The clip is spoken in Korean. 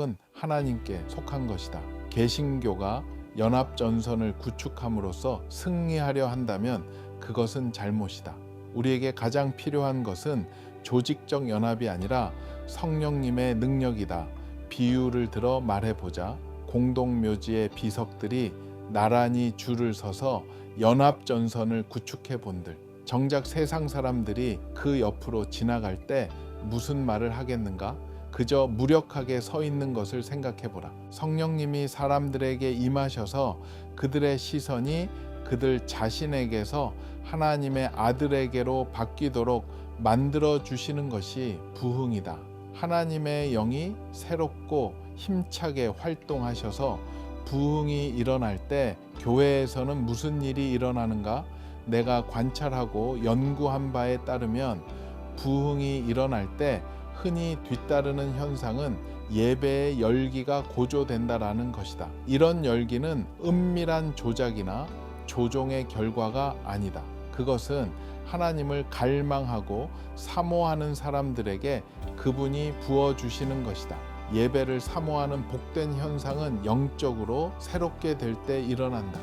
능력은 하나님께 속한 것이다. 개신교가 연합 전선을 구축함으로써 승리하려 한다면 그것은 잘못이다. 우리에게 가장 필요한 것은 조직적 연합이 아니라 성령님의 능력이다. 비유를 들어 말해보자. 공동묘지의 비석들이 나란히 줄을 서서 연합 전선을 구축해 본들. 정작 세상 사람들이 그 옆으로 지나갈 때 무슨 말을 하겠는가? 그저 무력하게 서 있는 것을 생각해 보라. 성령님이 사람들에게 임하셔서 그들의 시선이 그들 자신에게서 하나님의 아들에게로 바뀌도록 만들어 주시는 것이 부흥이다. 하나님의 영이 새롭고 힘차게 활동하셔서 부흥이 일어날 때 교회에서는 무슨 일이 일어나는가? 내가 관찰하고 연구한 바에 따르면 부흥이 일어날 때 흔히 뒤따르는 현상은 예배의 열기가 고조된다라는 것이다. 이런 열기는 은밀한 조작이나 조종의 결과가 아니다. 그것은 하나님을 갈망하고 사모하는 사람들에게 그분이 부어주시는 것이다. 예배를 사모하는 복된 현상은 영적으로 새롭게 될 때 일어난다.